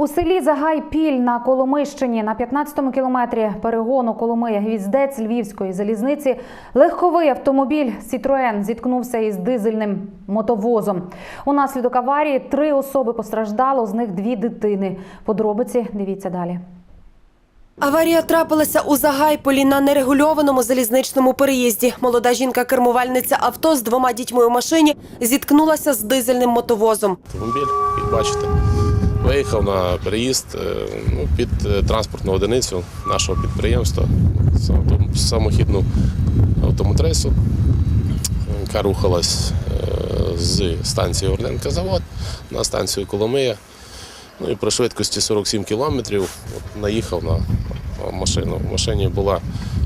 У селі Загай-Піль на Коломищині на 15-му кілометрі перегону Коломия Гвіздець Львівської залізниці легковий автомобіль Сітроен зіткнувся із дизельним мотовозом. Унаслідок аварії три особи постраждало, з них дві дитини. Подробиці дивіться далі. Аварія трапилася у Загайполі на нерегульованому залізничному переїзді. Молода жінка-кермувальниця авто з двома дітьми у машині зіткнулася з дизельним мотовозом. автомобіль, бачите, виїхав на переїзд е, ну, під е, транспортну одиницю нашого підприємства, самохідну автомотресу, яка рухалась е, з станції Орленка завод на станцію Коломия. Ну і при швидкості 47 кілометрів наїхав на машину. В машині була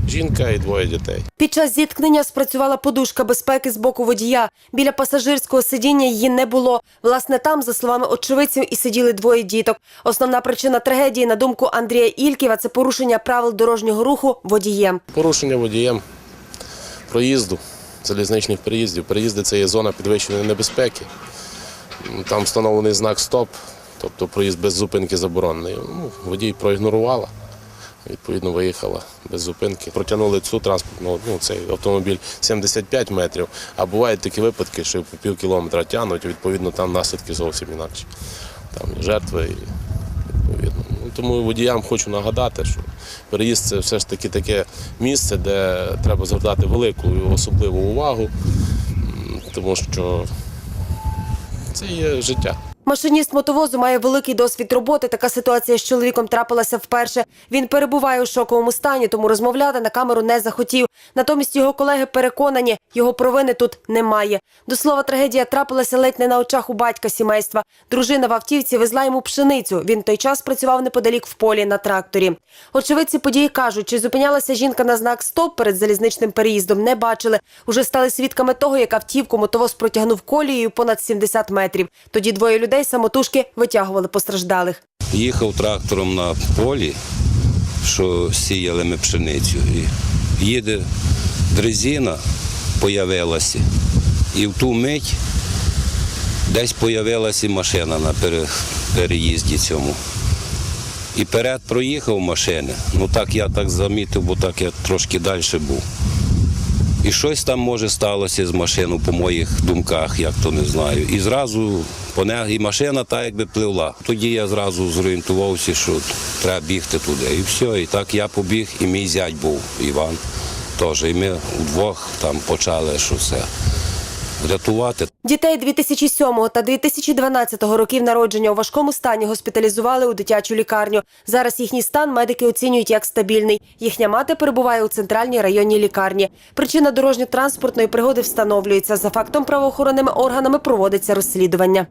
жінка і двоє дітей. Під час зіткнення спрацювала подушка безпеки з боку водія. Біля пасажирського сидіння її не було. Власне, там, за словами очевидців, і сиділи двоє діток. Основна причина трагедії, на думку Андрія Ільківа, це порушення правил дорожнього руху водієм. Порушення водієм проїзду, залізничних переїздів. Переїзди це є зона підвищеної небезпеки. Там встановлений знак стоп, тобто проїзд без зупинки заборонений. Ну, водій проігнорувала, відповідно, виїхала без зупинки. Протягнули цю транспортну, ну, цей автомобіль 75 метрів, а бувають такі випадки, що по пів кілометра тягнуть, відповідно, там наслідки зовсім інакші. Там жертви. Відповідно. Ну, тому водіям хочу нагадати, що переїзд це все ж таки таке місце, де треба звертати велику і особливу увагу, тому що це є життя. Машиніст мотовозу має великий досвід роботи. Така ситуація з чоловіком трапилася вперше. Він перебуває у шоковому стані, тому розмовляти на камеру не захотів. Натомість його колеги переконані, його провини тут немає. До слова, трагедія трапилася ледь не на очах у батька сімейства. Дружина в автівці везла йому пшеницю. Він той час працював неподалік в полі на тракторі. Очевидці події кажуть, чи зупинялася жінка на знак стоп перед залізничним переїздом, не бачили. Уже стали свідками того, як автівку мотовоз протягнув колією понад 70 метрів. Тоді двоє людей самотужки витягували постраждалих. Їхав трактором на полі, що сіяли ми пшеницю. І їде дрезина, появилася. І в ту мить десь появилася машина на переїзді цьому. І перед проїхав машини. Ну так я так замітив, бо так я трошки далі був. І щось там може сталося з машиною по моїх думках, як то не знаю. І зразу по не- і машина так якби пливла. Тоді я зразу зорієнтувався, що треба бігти туди. І все. І так я побіг, і мій зять був Іван теж. І ми вдвох там почали що все рятувати. Дітей 2007 та 2012 років народження у важкому стані госпіталізували у дитячу лікарню. Зараз їхній стан медики оцінюють як стабільний. Їхня мати перебуває у центральній районній лікарні. Причина дорожньо-транспортної пригоди встановлюється. За фактом правоохоронними органами проводиться розслідування.